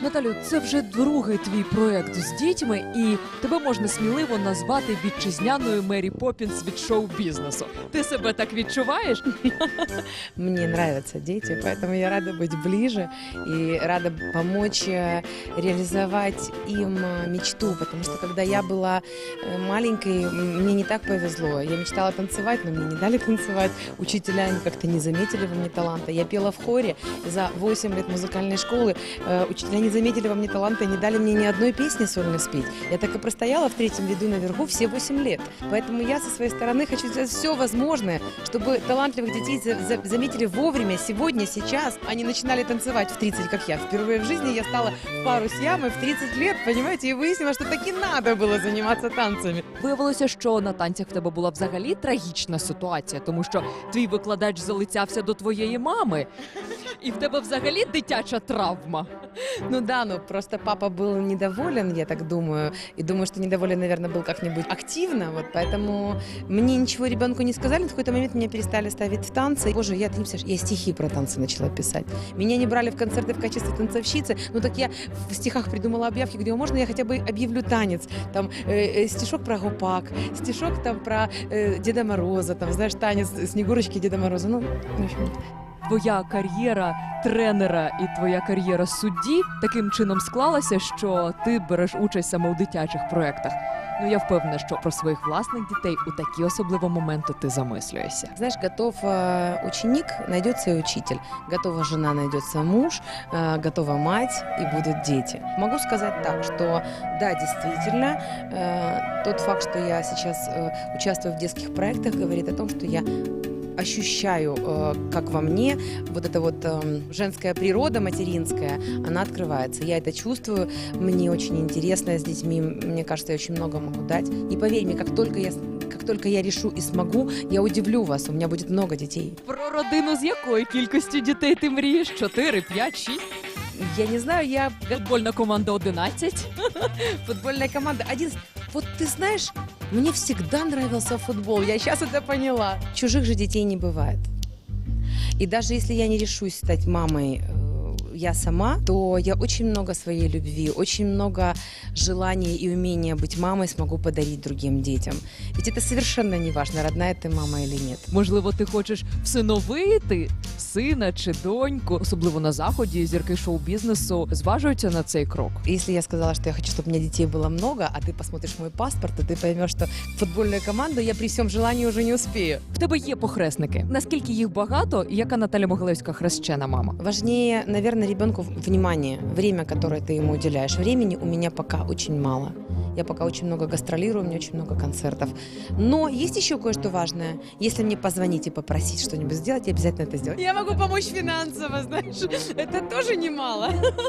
Наталю, це вже другий твій проект з дітьми, і тебе можна сміливо назвати вітчизняною Мері Поппінс від шоу-бізнесу. Ти себе так відчуваєш? Мне нравятся дети, поэтому я рада быть ближе и рада помочь э, реализовать им э, мечту, потому что когда я была э, маленькой, м, мне не так повезло. Я мечтала танцевать, но мне не дали танцевать. Учителя они как-то не заметили во мне таланта. Я пела в хоре за 8 лет музыкальной школы. Э, Учителя не заметили во мне таланта и не дали мне ни одной песни сольно спеть. Я так и простояла в третьем ряду наверху все 8 лет. Поэтому я со своей стороны хочу сделать все возможное, чтобы талантливых детей за- за- заметили вовремя, сегодня, сейчас. Они начинали танцевать в 30, как я. Впервые в жизни я стала в пару с ямой в 30 лет, понимаете, и выяснила, что таки надо было заниматься танцами. Виявилося, що на танцях в тебе була взагалі трагічна ситуація, тому що твій викладач залицявся до твоєї мами, і в тебе взагалі дитяча травма. Ну да, ну просто папа был недоволен, я так думаю. И думаю, что недоволен, наверное, был как-нибудь активно. Вот поэтому мне ничего ребенку не сказали. В какой-то момент меня перестали ставить в танцы. Боже, я, ты представляешь, я стихи про танцы начала писать. Меня не брали в концерты в качестве танцовщицы. Ну так я в стихах придумала объявки, где можно я хотя бы объявлю танец. Там э, э, стишок про гопак, стишок там про э, Деда Мороза, там, знаешь, танец Снегурочки Деда Мороза. Ну, в общем, Твоя кар'єра тренера і твоя кар'єра судді таким чином склалася, що ти береш участь саме у дитячих проєктах. Ну я впевнена, що про своїх власних дітей у такі особливі моменти ти замислюєшся. Знаешь, готов э, ученик, найдется и учитель. Готова жена, найдется муж, э, готова мать и будут дети. Могу сказать так, что да, действительно, э, тот факт, что я сейчас э, участвую в детских проектах, говорит о том, что я ощущаю, э, как во мне вот эта вот эм, женская природа материнская, она открывается. Я это чувствую, мне очень интересно с детьми, мне кажется, я очень много могу дать. И поверь мне, как только я, как только я решу и смогу, я удивлю вас, у меня будет много детей. Про родину з якої кількості дітей ти мрієш? Чотири, п'ять, шість? Я не знаю, я Футбольна команда 11. футбольная команда. Один, вот ты знаешь, мне всегда нравился футбол, я сейчас это поняла. Чужих же детей не бывает. И даже если я не решусь стать мамой э, я сама, то я очень много своей любви, очень много желания и умения быть мамой смогу подарить другим детям. Ведь это совершенно не важно, родная ты мама или нет. Можливо, ти хочеш всиновити сина чи доньку, особливо на заході зірки шоу-бізнесу зважуються на цей крок. Если я сказала, что я хочу, чтобы у меня детей было много, а ты посмотришь мой паспорт, то ты поймешь, что футбольную команду я при всем желании уже не успею. В тебе є похресники. Наскільки їх багато, і яка Наталя Могилевська хрещена мама? Важнее, наверное, ребенку внимание, время, которое ты ему уделяешь. Времени у меня пока очень мало. Я пока очень много гастролирую, у меня очень много концертов. Но есть еще кое-что важное. Если мне позвонить и попросить что-нибудь сделать, я обязательно это сделаю. Я могу помочь финансово, знаешь. Это тоже немало.